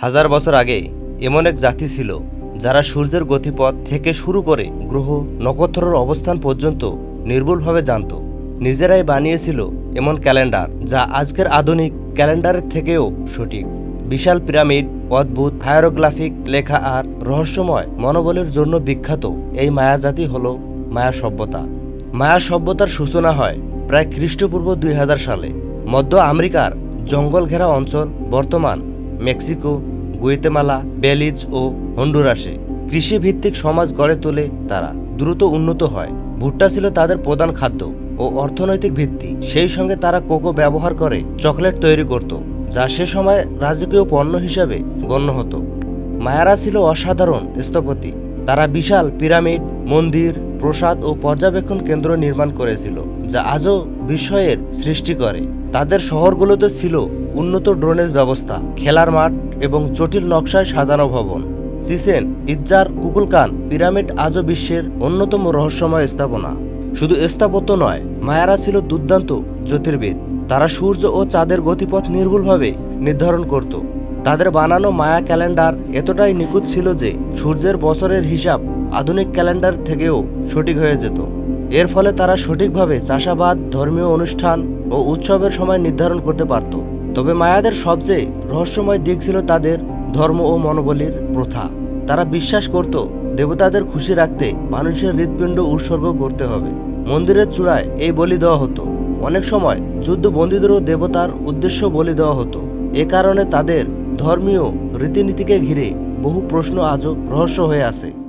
হাজার বছর আগে এমন এক জাতি ছিল যারা সূর্যের গতিপথ থেকে শুরু করে গ্রহ, নক্ষত্রের অবস্থান পর্যন্ত নির্ভুলভাবে জানত। নিজেরাই বানিয়েছিল এমন ক্যালেন্ডার যা আজকের আধুনিক ক্যালেন্ডারের থেকেও সঠিক। বিশাল পিরামিড, অদ্ভুত হায়ারোগ্রাফিক লেখা আর রহস্যময় মনোবলের জন্য বিখ্যাত এই মায়াজাতি হল মায়া সভ্যতা। মায়া সভ্যতার সূচনা হয় প্রায় খ্রিস্টপূর্ব দুই হাজার সালে। মধ্য আমেরিকার জঙ্গল ঘেরা অঞ্চল বর্তমান মেক্সিকো, গুয়েতেমালা, বেলিজ ও হন্ডুরাসে কৃষিভিত্তিক সমাজ গড়ে তোলে তারা। দ্রুত উন্নত হয়। ভুট্টা ছিল তাদের প্রধান খাদ্য ও অর্থনৈতিক ভিত্তি। সেই সঙ্গে তারা কোকো ব্যবহার করে চকলেট তৈরি করত, যা সে সময় রাজকীয় পণ্য হিসাবে গণ্য হতো। মায়ারা ছিল অসাধারণ স্থপতি। তারা বিশাল পিরামিড, মন্দির প্রসাদ ও পর্যবেক্ষণ কেন্দ্র নির্মাণ করেছিল, যা আজও বিস্ময়ের সৃষ্টি করে। তাদের শহরগুলোতে ছিল উন্নত ড্রোনেজ ব্যবস্থা, খেলার মাঠ এবং জটিল নকশায় সাজানো ভবন। সিসেন, ইজ্জার কুকুলকান পিরামিড আজও বিশ্বের অন্যতম রহস্যময় স্থাপনা। শুধু স্থাপত্য নয়, মায়ারা ছিল দুর্দান্ত জ্যোতির্বিদ। তারা সূর্য ও চাঁদের গতিপথ নির্ভুলভাবে নির্ধারণ করত। তাদের বানানো মায়া ক্যালেন্ডার এতটাই নিখুঁত ছিল যে সূর্যের বছরের হিসাব আধুনিক ক্যালেন্ডার থেকেও সঠিক হয়ে যেত। এর ফলে তারা সঠিকভাবে চাষাবাদ, ধর্মীয় অনুষ্ঠান ও উৎসবের সময় নির্ধারণ করতে পারত। তবে মায়াদের সবচেয়ে রহস্যময় দিক ছিল তাদের ধর্ম ও মনোবলির প্রথা। তারা বিশ্বাস করত দেবতাদের খুশি রাখতে মানুষের হৃৎপিণ্ড উৎসর্গ করতে হবে। মন্দিরের চূড়ায় এই বলি দেওয়া হতো। অনেক সময় যুদ্ধবন্দীদেরও দেবতার উদ্দেশ্য বলি দেওয়া হতো। এ কারণে তাদের ধর্মীয় রীতিনীতিকে ঘিরে বহু প্রশ্ন আজও রহস্য হয়ে আছে।